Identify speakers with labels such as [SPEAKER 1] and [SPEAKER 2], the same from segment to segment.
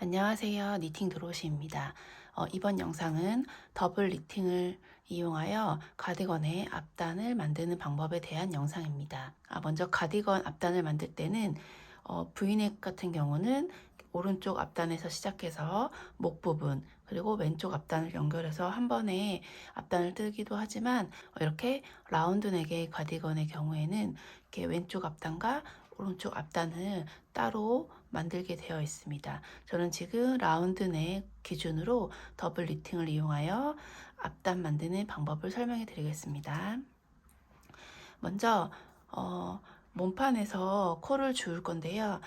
[SPEAKER 1] 안녕하세요. 니팅 드로시입니다. 어, 이번 영상은 더블 니팅을 이용하여 가디건의 앞단을 만드는 방법에 대한 영상입니다. 아, 먼저 가디건 앞단을 만들 때는 어, 브이넥 같은 경우는 오른쪽 앞단에서 시작해서 목 부분 그리고 왼쪽 앞단을 연결해서 한 번에 앞단을 뜨기도 하지만 어, 이렇게 라운드 넥의 가디건의 경우에는 이렇게 왼쪽 앞단과 오른쪽 앞단을 따로 만들게 되어 있습니다. 저는 지금 라운드 넥 기준으로 더블 리팅을 이용하여 앞단 만드는 방법을 설명해 드리겠습니다. 먼저 어, 몸판에서 코를 주울 건데요.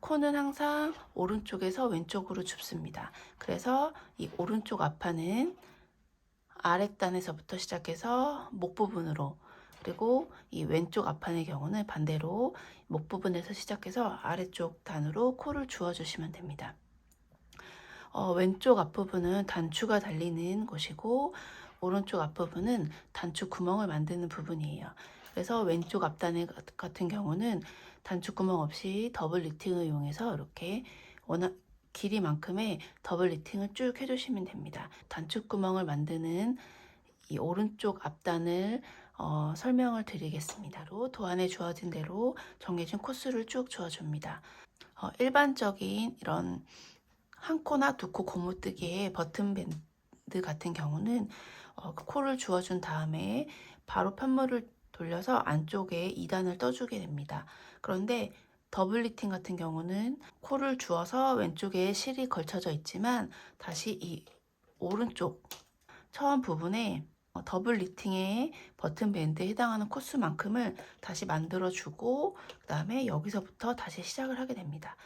[SPEAKER 1] 코는 항상 오른쪽에서 왼쪽으로 줍습니다. 그래서 이 오른쪽 앞판은 아랫단에서부터 시작해서 목 부분으로 그리고 이 왼쪽 앞판의 경우는 반대로 목 부분에서 시작해서 아래쪽 단으로 코를 주워 주시면 됩니다. 어, 왼쪽 앞부분은 단추가 달리는 곳이고 오른쪽 앞부분은 단추 구멍을 만드는 부분이에요. 그래서 왼쪽 앞단의 같은 경우는 단추 구멍 없이 더블 리팅을 이용해서 이렇게 원하, 길이만큼의 더블 리팅을 쭉 해주시면 됩니다. 단추 구멍을 만드는 이 오른쪽 앞단을 어, 설명을 드리겠습니다. 도안에 주어진 대로 정해진 코스를 쭉 주어줍니다. 어, 일반적인 이런 한 코나 두 코 고무뜨기의 버튼 밴드 같은 경우는 어, 그 코를 주어준 다음에 바로 편물을 돌려서 안쪽에 2단을 떠주게 됩니다. 그런데 더블 리팅 같은 경우는 코를 주어서 왼쪽에 실이 걸쳐져 있지만 다시 이 오른쪽 처음 부분에 어, 더블 리팅의 버튼 밴드에 해당하는 코스만큼을 다시 만들어주고 그 다음에 여기서부터 다시 시작을 하게 됩니다.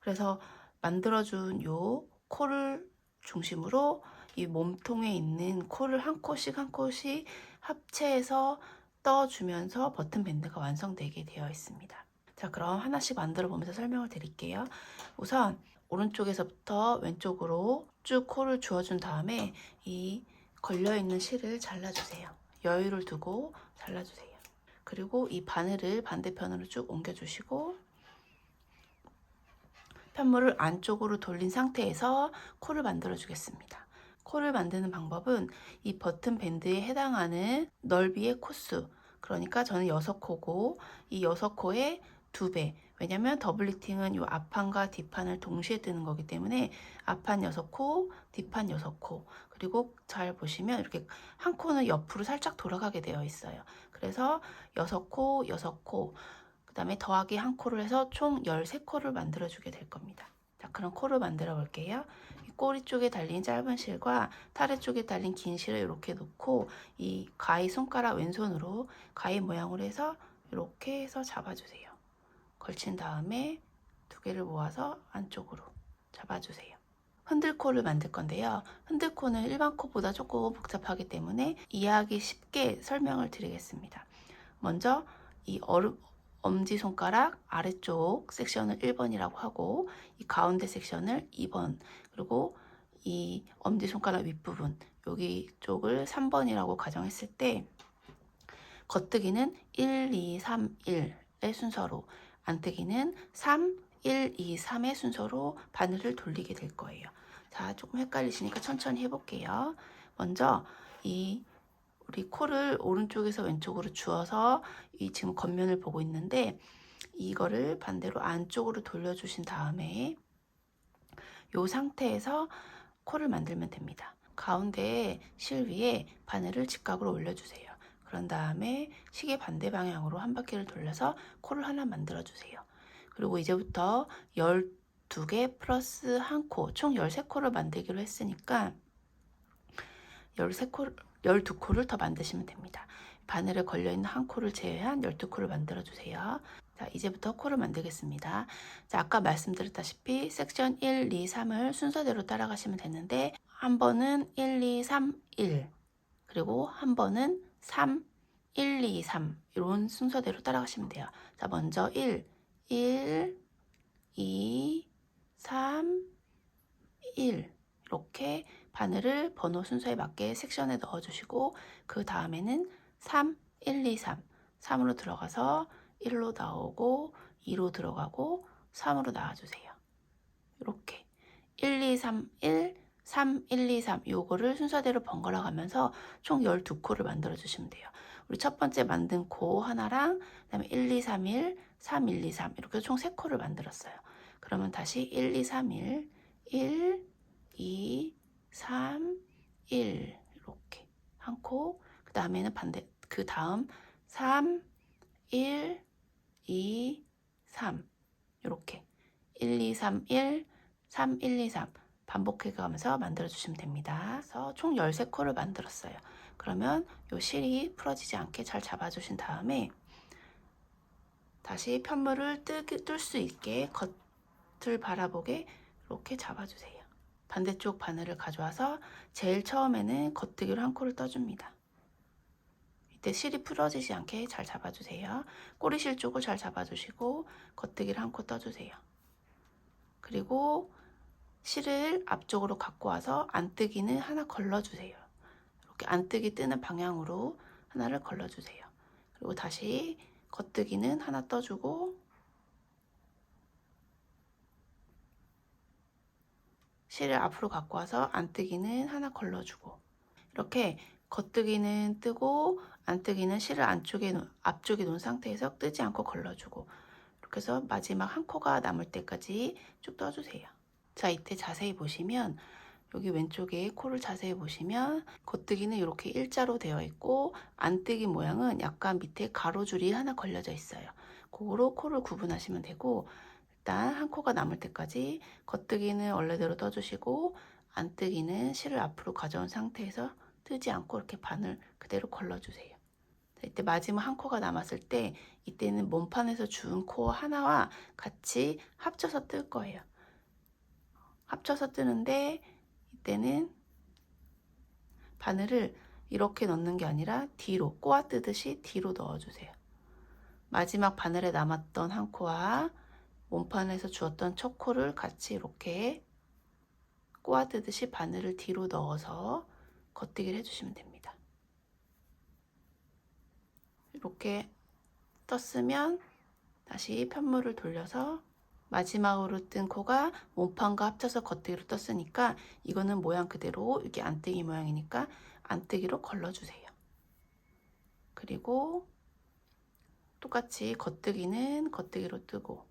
[SPEAKER 1] 그래서 만들어준 요 코를 중심으로 이 몸통에 있는 코를 한 코씩 한 코씩 합체해서 떠주면서 버튼 밴드가 완성되게 되어 있습니다. 자 그럼 하나씩 만들어 보면서 설명을 드릴게요. 우선 오른쪽에서부터 왼쪽으로 쭉 코를 주어준 다음에 이 걸려있는 실을 잘라주세요. 여유를 두고 잘라주세요. 그리고 이 바늘을 반대편으로 쭉 옮겨주시고 편물을 안쪽으로 돌린 상태에서 코를 만들어 주겠습니다. 코를 만드는 방법은 이 버튼 밴드에 해당하는 넓이의 코수 그러니까 저는 6코고 이 6코의 2배 왜냐면 더블 리팅은 이 앞판과 뒷판을 동시에 뜨는 거기 때문에 앞판 6코, 뒷판 6코 그리고 잘 보시면 이렇게 한 코는 옆으로 살짝 돌아가게 되어 있어요. 그래서 6코, 6코 그 다음에 더하기 한 코를 해서 총 13코를 만들어 주게 될 겁니다. 자 그럼 코를 만들어 볼게요. 꼬리 쪽에 달린 짧은 실과 타래 쪽에 달린 긴 실을 이렇게 놓고 이 가위 손가락 왼손으로 가위 모양으로 해서 이렇게 해서 잡아주세요. 걸친 다음에 두 개를 모아서 안쪽으로 잡아주세요. 흔들코를 만들 건데요. 흔들코는 일반 코보다 조금 복잡하기 때문에 이해하기 쉽게 설명을 드리겠습니다. 먼저 이 얼음, 엄지손가락 아래쪽 섹션을 1번이라고 하고 이 가운데 섹션을 2번 그리고 이 엄지손가락 윗부분 여기 쪽을 3번이라고 가정했을 때 겉뜨기는 1, 2, 3, 1의 순서로 안뜨기는 3, 1, 2, 3의 순서로 바늘을 돌리게 될 거예요. 자, 조금 헷갈리시니까 천천히 해볼게요. 먼저 이 우리 코를 오른쪽에서 왼쪽으로 주어서 이 지금 겉면을 보고 있는데 이거를 반대로 안쪽으로 돌려주신 다음에 이 상태에서 코를 만들면 됩니다. 가운데 실 위에 바늘을 직각으로 올려주세요. 그런 다음에 시계 반대 방향으로 한 바퀴를 돌려서 코를 하나 만들어 주세요. 그리고 이제부터 12개 플러스 한 코, 총 13코를 만들기로 했으니까 13코, 12코를 더 만드시면 됩니다. 바늘에 걸려있는 한 코를 제외한 12코를 만들어 주세요. 자, 이제부터 코를 만들겠습니다. 자, 아까 말씀드렸다시피 섹션 1, 2, 3을 순서대로 따라가시면 되는데 한 번은 1, 2, 3, 1 그리고 한 번은 3, 1, 2, 3 이런 순서대로 따라가시면 돼요. 자, 먼저 1, 1, 2, 3, 1 이렇게 바늘을 번호 순서에 맞게 섹션에 넣어주시고 그 다음에는 3, 1, 2, 3 3으로 들어가서 1로 나오고 2로 들어가고 3으로 나와주세요. 이렇게 1, 2, 3, 1, 3, 1, 2, 3 요거를 순서대로 번갈아 가면서 총 12코를 만들어 주시면 돼요. 우리 첫 번째 만든 코 하나랑 그다음에 1, 2, 3, 1, 3, 1, 2, 3 이렇게 총 3코를 만들었어요. 그러면 다시 1, 2, 3, 1, 1, 2, 3, 1 이렇게 한 코. 그 다음에는 반대 그 다음 3, 1, 2, 3 이렇게 1, 2, 3, 1, 3, 1, 2, 3 반복해 가면서 만들어 주시면 됩니다. 그래서 총 13코를 만들었어요. 그러면 요 실이 풀어지지 않게 잘 잡아 주신 다음에 다시 편물을 뜰 수 있게 겉 을 바라보게 이렇게 잡아 주세요. 반대쪽 바늘을 가져와서 제일 처음에는 겉뜨기로 한 코를 떠줍니다. 이때 실이 풀어지지 않게 잘 잡아주세요. 꼬리실 쪽을 잘 잡아주시고 겉뜨기를 한 코 떠주세요. 그리고 실을 앞쪽으로 갖고 와서 안뜨기는 하나 걸러주세요. 이렇게 안뜨기 뜨는 방향으로 하나를 걸러주세요. 그리고 다시 겉뜨기는 하나 떠주고 실을 앞으로 갖고 와서 안뜨기는 하나 걸러주고 이렇게 겉뜨기는 뜨고 안뜨기는 실을 안쪽에 놓- 앞쪽에 놓은 상태에서 뜨지 않고 걸러주고 이렇게 해서 마지막 한 코가 남을 때까지 쭉 떠주세요. 자 이때 자세히 보시면 여기 왼쪽에 코를 자세히 보시면 겉뜨기는 이렇게 일자로 되어 있고 안뜨기 모양은 약간 밑에 가로줄이 하나 걸려져 있어요. 그거로 코를 구분하시면 되고 일단 한 코가 남을 때까지 겉뜨기는 원래대로 떠주시고 안뜨기는 실을 앞으로 가져온 상태에서 뜨지 않고 이렇게 바늘 그대로 걸러주세요. 자, 이때 마지막 한 코가 남았을 때 이때는 몸판에서 주운 코 하나와 같이 합쳐서 뜰 거예요. 합쳐서 뜨는데 이때는 바늘을 이렇게 넣는 게 아니라 뒤로 꼬아 뜨듯이 뒤로 넣어주세요. 마지막 바늘에 남았던 한 코와 몸판에서 주었던 첫 코를 같이 이렇게 꼬아 뜨듯이 바늘을 뒤로 넣어서 겉뜨기를 해주시면 됩니다. 이렇게 떴으면 다시 편물을 돌려서 마지막으로 뜬 코가 몸판과 합쳐서 겉뜨기로 떴으니까 이거는 모양 그대로 이게 안뜨기 모양이니까 안뜨기로 걸러주세요. 그리고 똑같이 겉뜨기는 겉뜨기로 뜨고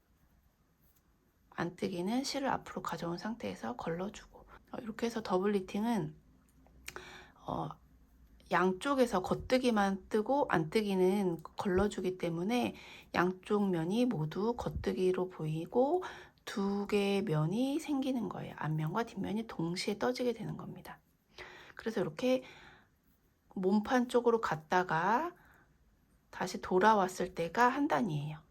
[SPEAKER 1] 안뜨기는 실을 앞으로 가져온 상태에서 걸러주고 어, 이렇게 해서 더블 리팅은 어, 양쪽에서 겉뜨기만 뜨고 안뜨기는 걸러주기 때문에 양쪽 면이 모두 겉뜨기로 보이고 두 개의 면이 생기는 거예요. 앞면과 뒷면이 동시에 떠지게 되는 겁니다. 그래서 이렇게 몸판 쪽으로 갔다가 다시 돌아왔을 때가 한 단이에요.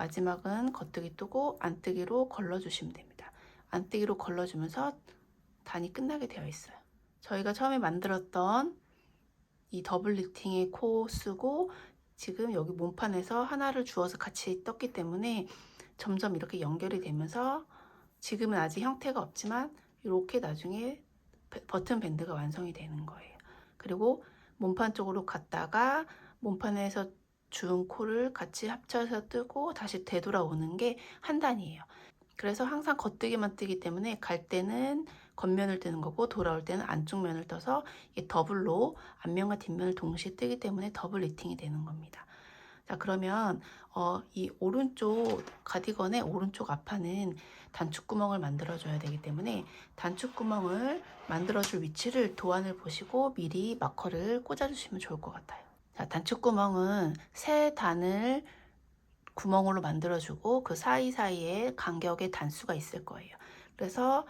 [SPEAKER 1] 마지막은 겉뜨기 뜨고 안뜨기로 걸러주시면 됩니다. 안뜨기로 걸러주면서 단이 끝나게 되어 있어요. 저희가 처음에 만들었던 이 더블 리팅의 코 쓰고 지금 여기 몸판에서 하나를 주어서 같이 떴기 때문에 점점 이렇게 연결이 되면서 지금은 아직 형태가 없지만 이렇게 나중에 버튼 밴드가 완성이 되는 거예요. 그리고 몸판 쪽으로 갔다가 몸판에서 주은 코를 같이 합쳐서 뜨고 다시 되돌아오는 게 한 단이에요. 그래서 항상 겉뜨기만 뜨기 때문에 갈 때는 겉면을 뜨는 거고 돌아올 때는 안쪽 면을 떠서 더블로 앞면과 뒷면을 동시에 뜨기 때문에 더블 리팅이 되는 겁니다. 자 그러면 어, 이 오른쪽 가디건의 오른쪽 앞판은 단축 구멍을 만들어 줘야 되기 때문에 단축 구멍을 만들어 줄 위치를 도안을 보시고 미리 마커를 꽂아 주시면 좋을 것 같아요. 자 단축구멍은 세 단을 구멍으로 만들어주고 그 사이사이에 간격의 단수가 있을 거예요. 그래서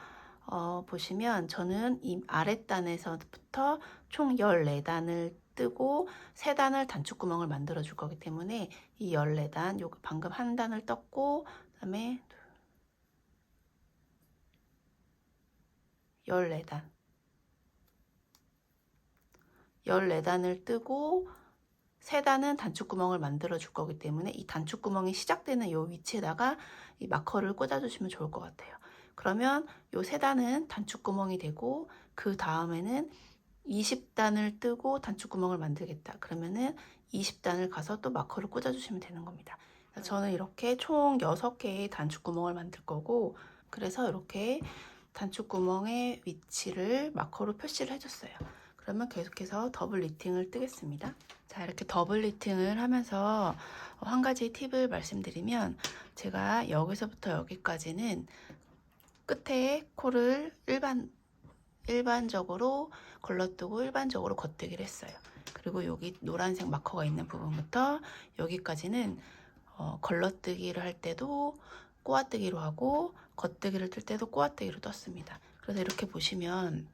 [SPEAKER 1] 어, 보시면 저는 이 아랫단에서부터 총 14단을 뜨고 3단을 단축구멍을 만들어 줄 거기 때문에 이 14단, 요 방금 한 단을 떴고 그 다음에 14단 14단을 뜨고 3단은 단축구멍을 만들어 줄 거기 때문에 이 단축구멍이 시작되는 이 위치에다가 이 마커를 꽂아 주시면 좋을 것 같아요. 그러면 요세 단은 단축구멍이 되고 그 다음에는 20단을 뜨고 단축구멍을 만들겠다. 그러면은 20단을 가서 또 마커를 꽂아주시면 되는 겁니다. 저는 이렇게 총 6개의 단축구멍을 만들 거고 그래서 이렇게 단축구멍의 위치를 마커로 표시를 해줬어요. 그러면 계속해서 더블 리팅을 뜨겠습니다. 자, 이렇게 더블 리팅을 하면서 한 가지 팁을 말씀드리면 제가 여기서부터 여기까지는 끝에 코를 일반 일반적으로 걸러뜨고 일반적으로 겉뜨기를 했어요. 그리고 여기 노란색 마커가 있는 부분부터 여기까지는 어, 걸러뜨기를 할 때도 꼬아뜨기로 하고 겉뜨기를 뜰 때도 꼬아뜨기로 떴습니다. 그래서 이렇게 보시면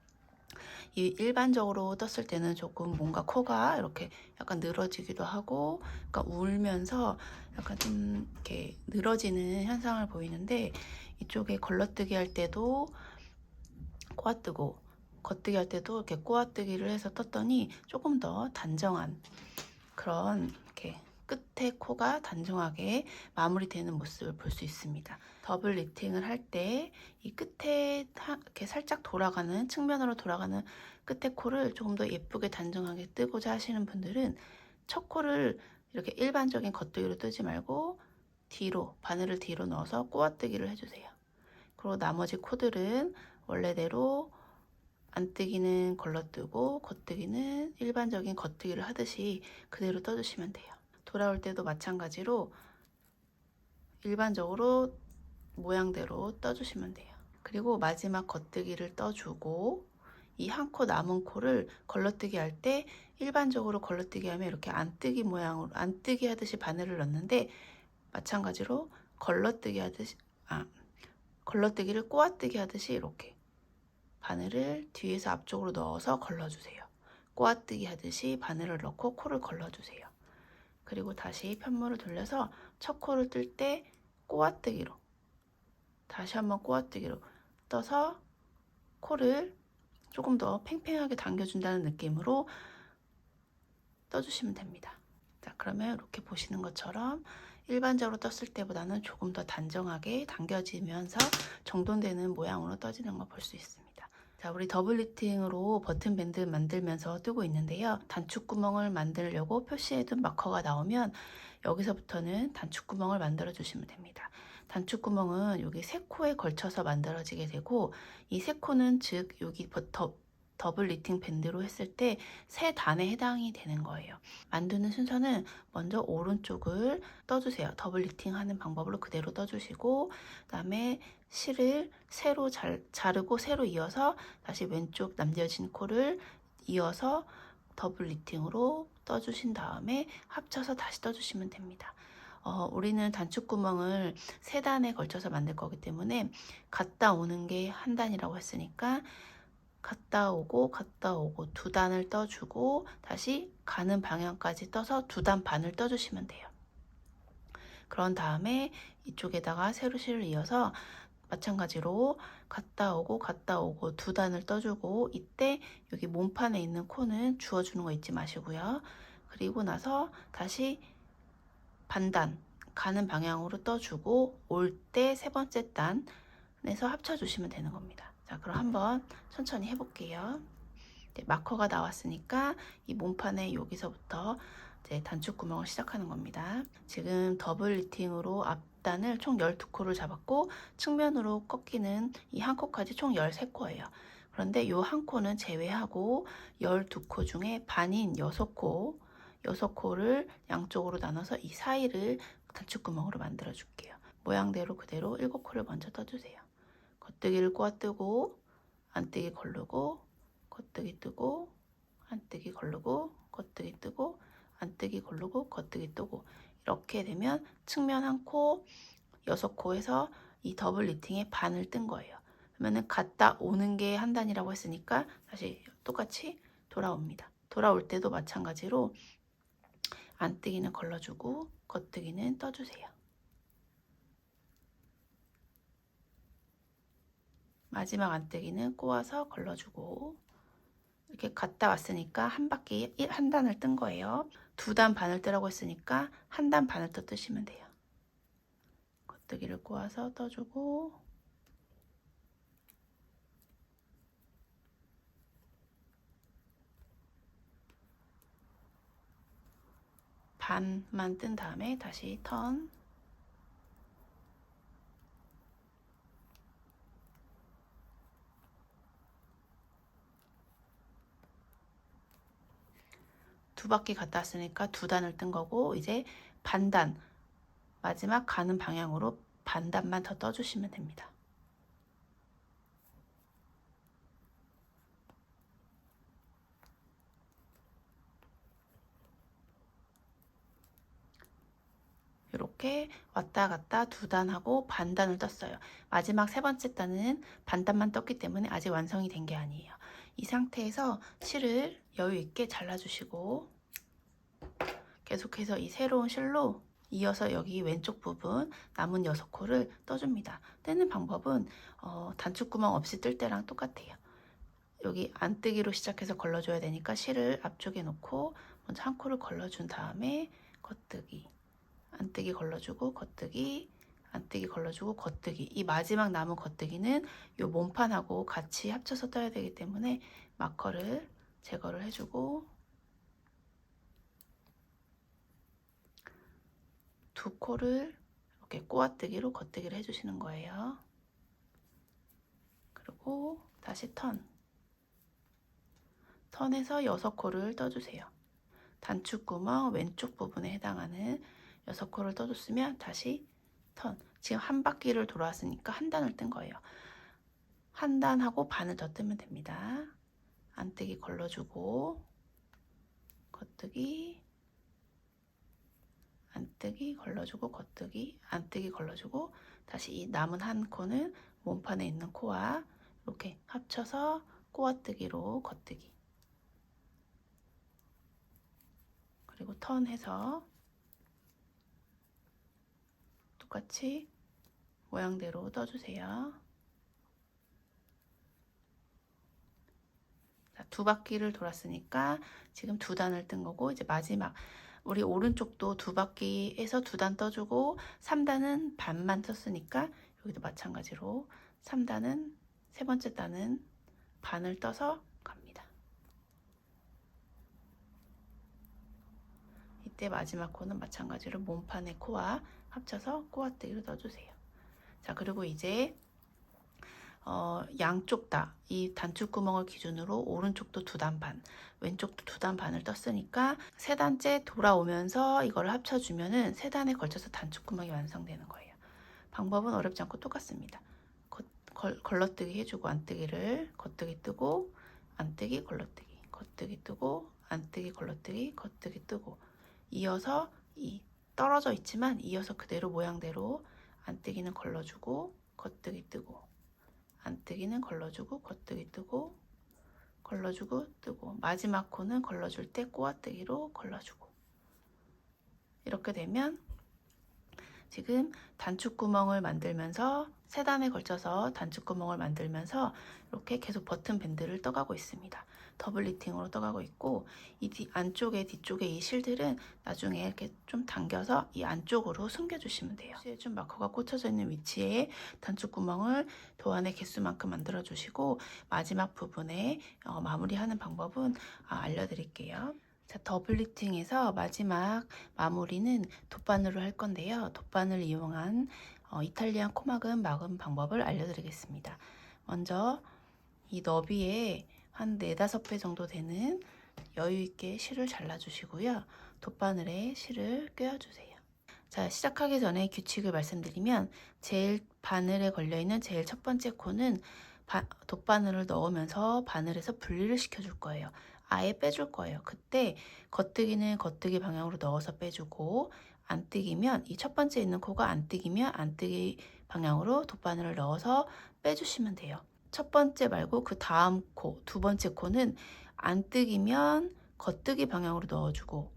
[SPEAKER 1] 이 일반적으로 떴을 때는 조금 뭔가 코가 이렇게 약간 늘어지기도 하고 약간 울면서 약간 좀 이렇게 늘어지는 현상을 보이는데 이쪽에 걸러뜨기 할 때도 꼬아 뜨고 겉뜨기 할 때도 이렇게 꼬아 뜨기를 해서 떴더니 조금 더 단정한 그런 이렇게 끝에 코가 단정하게 마무리되는 모습을 볼 수 있습니다. 더블 리팅을 할 때 이 끝에 이렇게 살짝 돌아가는 측면으로 돌아가는 끝에 코를 조금 더 예쁘게 단정하게 뜨고자 하시는 분들은 첫 코를 이렇게 일반적인 겉뜨기로 뜨지 말고 뒤로 바늘을 뒤로 넣어서 꼬아뜨기를 해주세요. 그리고 나머지 코들은 원래대로 안뜨기는 걸러뜨고 겉뜨기는 일반적인 겉뜨기를 하듯이 그대로 떠주시면 돼요. 돌아올 때도 마찬가지로 일반적으로 모양대로 떠주시면 돼요. 그리고 마지막 겉뜨기를 떠주고 이 한 코 남은 코를 걸러뜨기 할 때 일반적으로 걸러뜨기 하면 이렇게 안뜨기 모양으로 안뜨기 하듯이 바늘을 넣는데 마찬가지로 걸러뜨기 하듯이 아 걸러뜨기를 꼬아뜨기 하듯이 이렇게 바늘을 뒤에서 앞쪽으로 넣어서 걸러주세요. 꼬아뜨기 하듯이 바늘을 넣고 코를 걸러주세요. 그리고 다시 편물을 돌려서 첫 코를 뜰 때 꼬아뜨기로 다시 한번 꼬아뜨기로 떠서 코를 조금 더 팽팽하게 당겨준다는 느낌으로 떠주시면 됩니다. 자, 그러면 이렇게 보시는 것처럼 일반적으로 떴을 때보다는 조금 더 단정하게 당겨지면서 정돈되는 모양으로 떠지는 걸볼수 있습니다. 자, 우리 더블 리팅으로 버튼 밴드 만들면서 뜨고 있는데요. 단축구멍을 만들려고 표시해둔 마커가 나오면 여기서부터는 단축구멍을 만들어 주시면 됩니다. 단축구멍은 여기 세 코에 걸쳐서 만들어지게 되고 이 세 코는 즉 여기 더, 더블 리팅 밴드로 했을 때 세 단에 해당이 되는 거예요. 만드는 순서는 먼저 오른쪽을 떠주세요. 더블 리팅 하는 방법으로 그대로 떠주시고 그다음에 실을 세로 잘, 자르고 세로 이어서 다시 왼쪽 남겨진 코를 이어서 더블 리팅으로 떠주신 다음에 합쳐서 다시 떠주시면 됩니다. 어, 우리는 단축구멍을 세 단에 걸쳐서 만들 거기 때문에 갔다 오는 게 한 단이라고 했으니까 갔다 오고 갔다 오고 두 단을 떠주고 다시 가는 방향까지 떠서 두 단 반을 떠주시면 돼요. 그런 다음에 이쪽에다가 세로실을 이어서 마찬가지로 갔다 오고 갔다 오고 두 단을 떠주고 이때 여기 몸판에 있는 코는 주워주는 거 잊지 마시고요. 그리고 나서 다시 반단 가는 방향으로 떠주고 올 때 세 번째 단에서 합쳐주시면 되는 겁니다. 자 그럼 한번 천천히 해볼게요. 네, 마커가 나왔으니까 이 몸판에 여기서부터 단축 구멍을 시작하는 겁니다. 지금 더블 리팅으로 앞 단을 총 12코를 잡았고 측면으로 꺾이는 이 한 코까지 총 13코예요. 그런데 이 한 코는 제외하고 12코 중에 반인 6코, 6코를 양쪽으로 나눠서 이 사이를 단축구멍으로 만들어 줄게요. 모양대로 그대로 7코를 먼저 떠주세요. 겉뜨기를 꼬아뜨고 안뜨기 걸르고 겉뜨기 뜨고 안뜨기 걸르고 겉뜨기 뜨고 안뜨기 걸르고 겉뜨기 뜨고 이렇게 되면 측면 한 코, 여섯 코에서 이 더블 리팅의 반을 뜬 거예요. 그러면은 갔다 오는 게 한 단이라고 했으니까 다시 똑같이 돌아옵니다. 돌아올 때도 마찬가지로 안뜨기는 걸러주고 겉뜨기는 떠주세요. 마지막 안뜨기는 꼬아서 걸러주고 이렇게 갔다 왔으니까 한 바퀴 한 단을 뜬 거예요. 두 단 반을 뜨라고 했으니까 한 단 반을 떠 뜨시면 돼요. 겉뜨기를 꼬아서 떠주고 반만 뜬 다음에 다시 턴 두 바퀴 갔다 왔으니까 두 단을 뜬 거고 이제 반단 마지막 가는 방향으로 반단만 더 떠주시면 됩니다. 이렇게 왔다 갔다 두 단하고 반단을 떴어요. 마지막 세 번째 단은 반단만 떴기 때문에 아직 완성이 된 게 아니에요. 이 상태에서 실을 여유 있게 잘라주시고 계속해서 이 새로운 실로 이어서 여기 왼쪽 부분 남은 여섯 코를 떠줍니다. 떼는 방법은 어, 단축구멍 없이 뜰 때랑 똑같아요. 여기 안뜨기로 시작해서 걸러줘야 되니까 실을 앞쪽에 놓고 먼저 한 코를 걸러준 다음에 겉뜨기 안뜨기 걸러주고 겉뜨기 안뜨기 걸러주고 겉뜨기 이 마지막 남은 겉뜨기는 이 몸판하고 같이 합쳐서 떠야 되기 때문에 마커를 제거를 해주고 두 코를 이렇게 꼬아뜨기로 겉뜨기를 해주시는 거예요. 그리고 다시 턴. 턴에서 여섯 코를 떠주세요. 단축 구멍 왼쪽 부분에 해당하는 여섯 코를 떠줬으면 다시 턴. 지금 한 바퀴를 돌아왔으니까 한 단을 뜬 거예요. 한 단하고 반을 더 뜨면 됩니다. 안뜨기 걸러주고 겉뜨기 안뜨기 걸러주고 겉뜨기 안뜨기 걸러주고 다시 이 남은 한 코는 몸판에 있는 코와 이렇게 합쳐서 꼬아뜨기로 겉뜨기 그리고 턴해서 똑같이 모양대로 떠주세요. 자, 두 바퀴를 돌았으니까 지금 두 단을 뜬 거고 이제 마지막 우리 오른쪽도 두 바퀴에서 두 단 떠주고 3단은 반만 떴으니까 여기도 마찬가지로 3단은 세 번째 단은 반을 떠서 갑니다. 이때 마지막 코는 마찬가지로 몸판의 코와 합쳐서 꼬아뜨기로 넣어주세요. 자 그리고 이제 어, 양쪽 다 이 단축 구멍을 기준으로 오른쪽도 두 단 반, 왼쪽도 두 단 반을 떴으니까 세 단째 돌아오면서 이걸 합쳐주면은 세 단에 걸쳐서 단축 구멍이 완성되는 거예요. 방법은 어렵지 않고 똑같습니다. 거, 걸, 걸러뜨기 해주고 안뜨기를 겉뜨기 뜨고 안뜨기 걸러뜨기 겉뜨기 뜨고 안뜨기 걸러뜨기 겉뜨기 뜨고 이어서 이 떨어져 있지만 이어서 그대로 모양대로 안뜨기는 걸러주고 겉뜨기 뜨고 안 뜨기는 걸러주고 겉뜨기 뜨고 걸러주고 뜨고 마지막 코는 걸러줄 때 꼬아뜨기로 걸러주고 이렇게 되면 지금 단축구멍을 만들면서 세 단에 걸쳐서 단축구멍을 만들면서 이렇게 계속 버튼 밴드를 떠가고 있습니다. 더블 리팅으로 떠가고 있고 이 뒤, 안쪽에 뒤쪽에 이 실들은 나중에 이렇게 좀 당겨서 이 안쪽으로 숨겨주시면 돼요. 좀 마커가 꽂혀져 있는 위치에 단축 구멍을 도안의 개수만큼 만들어 주시고 마지막 부분에 어, 마무리하는 방법은 아, 알려드릴게요. 자, 더블 리팅에서 마지막 마무리는 돗바늘로 할 건데요. 돗바늘 이용한 어, 이탈리안 코막음 막음 방법을 알려드리겠습니다. 먼저 이 너비에 한 4, 5배 정도 되는 여유 있게 실을 잘라주시고요. 돗바늘에 실을 꿰어주세요. 자, 시작하기 전에 규칙을 말씀드리면 제일 바늘에 걸려있는 제일 첫 번째 코는 바, 돗바늘을 넣으면서 바늘에서 분리를 시켜줄 거예요. 아예 빼줄 거예요. 그때 겉뜨기는 겉뜨기 방향으로 넣어서 빼주고 안 뜨기면 이 첫 번째 있는 코가 안 뜨기면 안 뜨기 방향으로 돗바늘을 넣어서 빼주시면 돼요. 첫 번째 말고 그 다음 코, 두 번째 코는 안뜨기면 겉뜨기 방향으로 넣어주고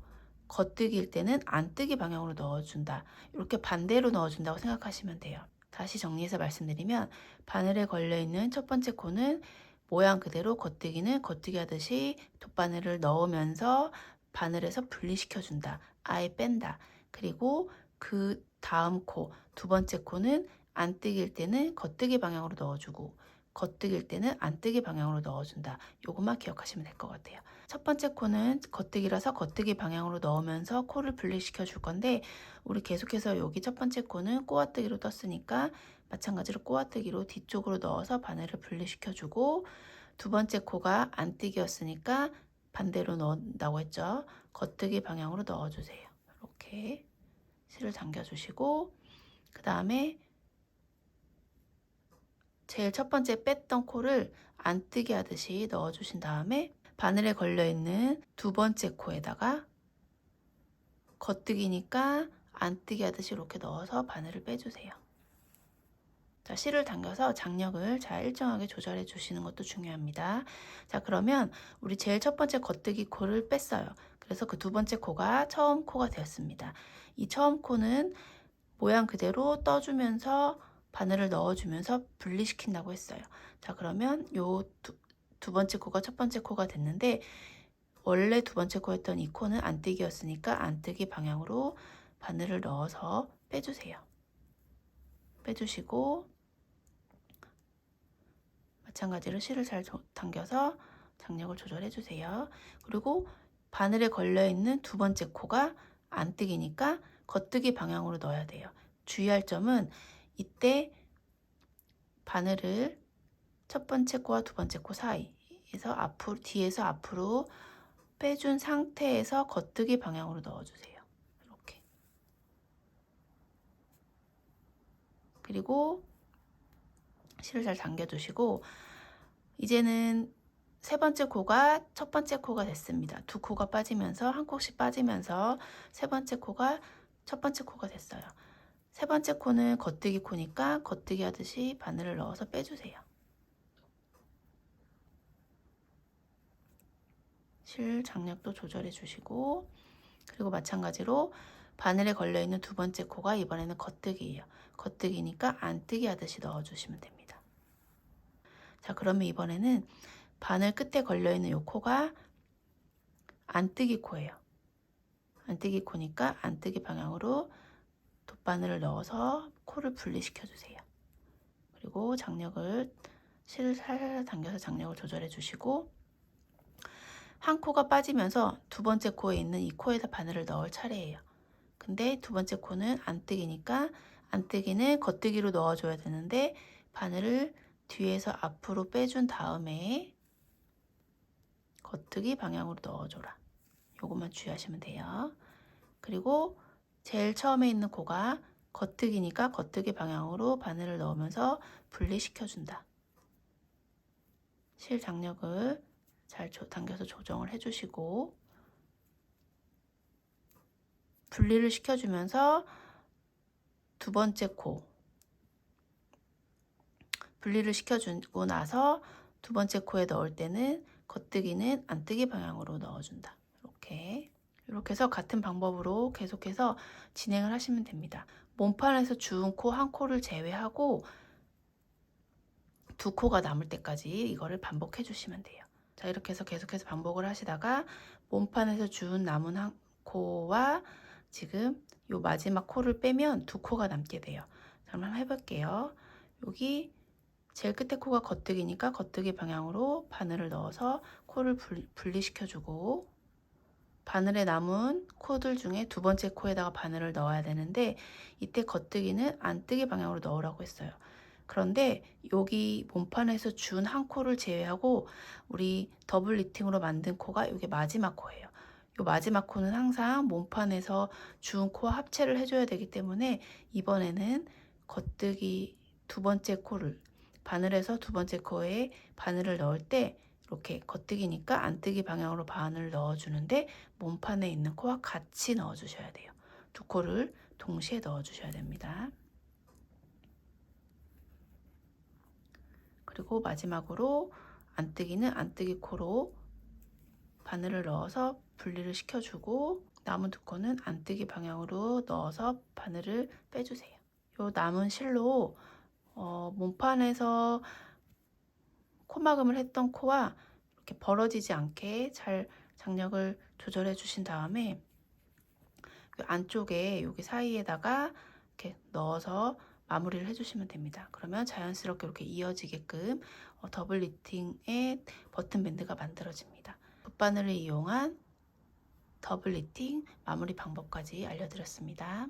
[SPEAKER 1] 겉뜨기일 때는 안뜨기 방향으로 넣어준다. 이렇게 반대로 넣어준다고 생각하시면 돼요. 다시 정리해서 말씀드리면 바늘에 걸려있는 첫 번째 코는 모양 그대로 겉뜨기는 겉뜨기 하듯이 돗바늘을 넣으면서 바늘에서 분리시켜준다. 아예 뺀다. 그리고 그 다음 코, 두 번째 코는 안뜨기일 때는 겉뜨기 방향으로 넣어주고 겉뜨기일 때는 안뜨기 방향으로 넣어준다. 요것만 기억하시면 될 것 같아요. 첫 번째 코는 겉뜨기라서 겉뜨기 방향으로 넣으면서 코를 분리시켜 줄 건데 우리 계속해서 여기 첫 번째 코는 꼬아뜨기로 떴으니까 마찬가지로 꼬아뜨기로 뒤쪽으로 넣어서 바늘을 분리시켜 주고 두 번째 코가 안뜨기였으니까 반대로 넣는다고 했죠. 겉뜨기 방향으로 넣어주세요. 이렇게 실을 당겨주시고 그 다음에 제일 첫 번째 뺐던 코를 안뜨기 하듯이 넣어주신 다음에 바늘에 걸려있는 두 번째 코에다가 겉뜨기니까 안뜨기 하듯이 이렇게 넣어서 바늘을 빼주세요. 자, 실을 당겨서 장력을 잘 일정하게 조절해 주시는 것도 중요합니다. 자, 그러면 우리 제일 첫 번째 겉뜨기 코를 뺐어요. 그래서 그 두 번째 코가 처음 코가 되었습니다. 이 처음 코는 모양 그대로 떠주면서 바늘을 넣어주면서 분리시킨다고 했어요. 자, 그러면 요 두, 두 번째 코가 첫 번째 코가 됐는데 원래 두 번째 코였던 이 코는 안뜨기였으니까 안뜨기 방향으로 바늘을 넣어서 빼주세요. 빼주시고 마찬가지로 실을 잘 당겨서 장력을 조절해 주세요. 그리고 바늘에 걸려 있는 두 번째 코가 안뜨기니까 겉뜨기 방향으로 넣어야 돼요. 주의할 점은 이때 바늘을 첫 번째 코와 두 번째 코 사이에서 앞으로 뒤에서 앞으로 빼준 상태에서 겉뜨기 방향으로 넣어주세요. 이렇게 그리고 실을 잘 당겨주시고 이제는 세 번째 코가 첫 번째 코가 됐습니다. 두 코가 빠지면서 한 콕씩 빠지면서 세 번째 코가 첫 번째 코가 됐어요. 세 번째 코는 겉뜨기 코니까 겉뜨기 하듯이 바늘을 넣어서 빼주세요. 실 장력도 조절해 주시고 그리고 마찬가지로 바늘에 걸려 있는 두 번째 코가 이번에는 겉뜨기예요. 겉뜨기니까 안뜨기 하듯이 넣어 주시면 됩니다. 자, 그러면 이번에는 바늘 끝에 걸려 있는 이 코가 안뜨기 코예요. 안뜨기 코니까 안뜨기 방향으로 돗바늘을 넣어서 코를 분리시켜 주세요. 그리고 장력을 실을 살살 당겨서 장력을 조절해 주시고 한 코가 빠지면서 두 번째 코에 있는 이 코에다 바늘을 넣을 차례예요. 근데 두 번째 코는 안뜨기니까 안뜨기는 겉뜨기로 넣어줘야 되는데 바늘을 뒤에서 앞으로 빼준 다음에 겉뜨기 방향으로 넣어줘라. 요것만 주의하시면 돼요. 그리고 제일 처음에 있는 코가 겉뜨기니까 겉뜨기 방향으로 바늘을 넣으면서 분리시켜준다. 실 장력을 잘 당겨서 조정을 해주시고 분리를 시켜주면서 두 번째 코 분리를 시켜주고 나서 두 번째 코에 넣을 때는 겉뜨기는 안뜨기 방향으로 넣어준다. 이렇게 이렇게 해서 같은 방법으로 계속해서 진행을 하시면 됩니다. 몸판에서 주운 코 한 코를 제외하고 두 코가 남을 때까지 이거를 반복해 주시면 돼요. 자 이렇게 해서 계속해서 반복을 하시다가 몸판에서 주운 남은 한 코와 지금 요 마지막 코를 빼면 두 코가 남게 돼요. 자, 한번 해볼게요. 여기 제일 끝에 코가 겉뜨기니까 겉뜨기 방향으로 바늘을 넣어서 코를 분리시켜주고 바늘에 남은 코들 중에 두 번째 코에다가 바늘을 넣어야 되는데 이때 겉뜨기는 안뜨기 방향으로 넣으라고 했어요. 그런데 여기 몸판에서 준 한 코를 제외하고 우리 더블 리팅으로 만든 코가 이게 마지막 코예요. 이 마지막 코는 항상 몸판에서 준 코와 합체를 해줘야 되기 때문에 이번에는 겉뜨기 두 번째 코를 바늘에서 두 번째 코에 바늘을 넣을 때 이렇게 겉뜨기니까 안뜨기 방향으로 바늘을 넣어주는데 몸판에 있는 코와 같이 넣어주셔야 돼요. 두 코를 동시에 넣어주셔야 됩니다. 그리고 마지막으로 안뜨기는 안뜨기 코로 바늘을 넣어서 분리를 시켜주고 남은 두 코는 안뜨기 방향으로 넣어서 바늘을 빼주세요. 요 남은 실로 어, 몸판에서 코막음을 했던 코와 이렇게 벌어지지 않게 잘 장력을 조절해 주신 다음에 그 안쪽에 여기 사이에다가 이렇게 넣어서 마무리를 해주시면 됩니다. 그러면 자연스럽게 이렇게 이어지게끔 어, 더블 리팅의 버튼 밴드가 만들어집니다. 붓바늘을 이용한 더블 리팅 마무리 방법까지 알려드렸습니다.